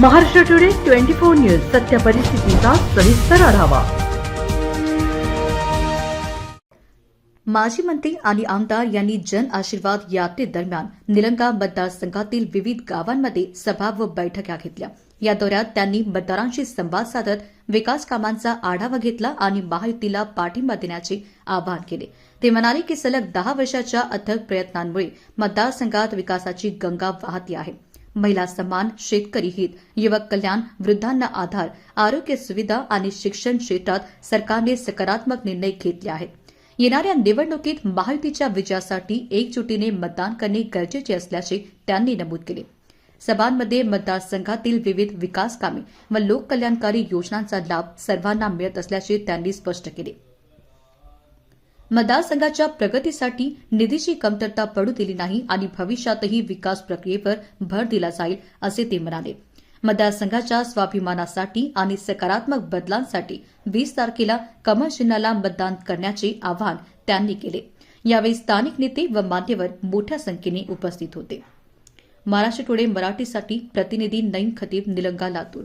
Maharashtra today twenty four news सत्य परिस्थितीचा सविस्तर आढावा. माजी मंत्री आणि आमदार यांनी जन आशीर्वाद यात्रेदरम्यान निलंगा मतदारसंघातील विविध गावांमध्ये सभा व बैठका घेतल्या. या दौऱ्यात त्यांनी मतदारांशी संवाद साधत विकास कामांचा आढावा घेतला आणि महायुतीला पाठिंबा देण्याचे आवाहन केले. ते म्हणाले की सलग दहा वर्षाच्या अथक प्रयत्नांमुळे मतदारसंघात विकासाची गंगा वाहती आहे. महिला सन्मान शेतकरी हित युवक कल्याण वृद्धांना आधार आरोग्य सुविधा आणि शिक्षण क्षेत्रात सरकारने सकारात्मक निर्णय घेतले आहेत. येणाऱ्या निवडणुकीत महायुतीच्या विजयासाठी एकजुटीने मतदान करणे गरजेचे असल्याचे त्यांनी नमूद केले. सभांमध्ये मतदारसंघातील विविध विकास कामे व लोककल्याणकारी योजनांचा लाभ सर्वांना मिळत असल्याचे त्यांनी स्पष्ट केले. मतदारसंघाच्या प्रगतीसाठी निधीची कमतरता पडू दिली नाही आणि भविष्यातही विकास प्रक्रियेवर भर दिला जाईल असे ते म्हणाले. मतदारसंघाच्या स्वाभिमानासाठी आणि सकारात्मक बदलांसाठी वीस तारखेला कमळ चिन्हाला मतदान करण्याचे आवाहन त्यांनी केले. यावेळी स्थानिक नेते व मान्यवर मोठ्या संख्येने उपस्थित होते. महाराष्ट्र टुडे मराठीसाठी प्रतिनिधी नईम खतीब निलंगा लातूर.